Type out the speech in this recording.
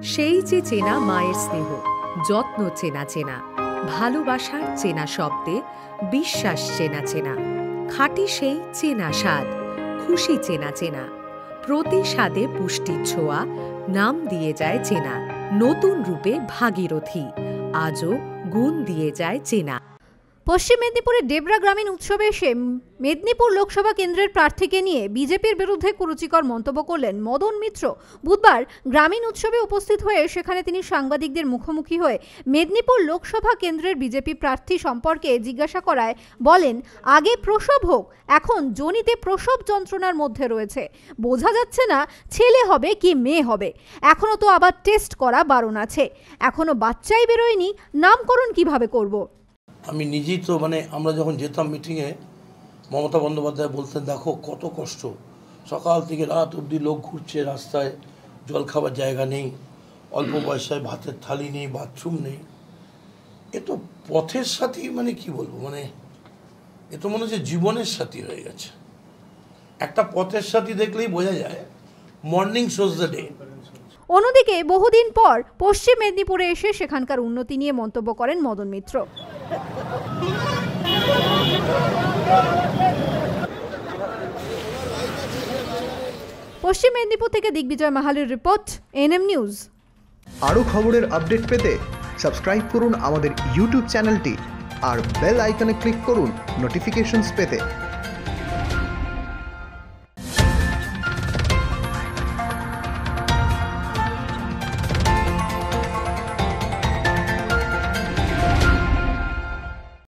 সেই যে চেনা মায়ের স্নেহ, যত্ন চেনা চেনা, ভালোবাসার চেনা শব্দে বিশ্বাস চেনা চেনা, খাঁটি সেই চেনা স্বাদ, খুশি চেনা চেনা, প্রতি স্বাদে পুষ্টির ছোঁয়া, নাম দিয়ে যায় চেনা, নতুন রূপে ভাগীরথী, আজও গুণ দিয়ে যায় চেনা। পশ্চিম মেদিনীপুরের ডেবরা গ্রামীণ উৎসবে এসে মেদিনীপুর লোকসভা কেন্দ্রের প্রার্থীকে নিয়ে বিজেপির বিরুদ্ধে কুরুচিকর মন্তব্য করলেন মদন মিত্র। বুধবার গ্রামীণ উৎসবে উপস্থিত হয়ে সেখানে তিনি সাংবাদিকদের মুখোমুখি হয়ে মেদিনীপুর লোকসভা কেন্দ্রের বিজেপি প্রার্থী সম্পর্কে জিজ্ঞাসা করায় বলেন, আগে প্রসব হোক, এখন জনিতে প্রসব যন্ত্রণার মধ্যে রয়েছে। বোঝা যাচ্ছে না ছেলে হবে কি মেয়ে হবে। এখনও তো আবার টেস্ট করা বারণ আছে। এখনও বাচ্চাই বেরোয়নি, নামকরণ কীভাবে করব। আমি নিজেই তো মানে আমরা যখন যেতাম মিটিংয়ে মমতা বন্দ্যোপাধ্যায় বলতেন দেখো কত কষ্ট। সকাল থেকে রাত অবধি লোক ঘুরছে রাস্তায় জল খাবার জায়গা নেই অল্প পয়সায় ভাতের থালি নেই বাথরুম নেই। এ তো পথের সাথী মানে কি বলব মানে এ তো মনে হচ্ছে জীবনের সাথী হয়ে গেছে। একটা পথের সাথী দেখলেই বোঝা যায় মর্নিং শোজ দ্য ডে অন্যদিকে, বহুদিন পর পশ্চিম মেদিনীপুরে এসে সেখানকার উন্নতি নিয়ে মন্তব্য করেন মদন মিত্র। পশ্চিম মেদিনীপুর থেকে দিগ্বিজয় মাহালির রিপোর্ট, এনএম নিউজ। আরও খবরের আপডেট পেতে সাবস্ক্রাইব করুন আমাদের ইউটিউব চ্যানেলটি আর বেল আইকনে ক্লিক করুন নোটিফিকেশনস পেতে।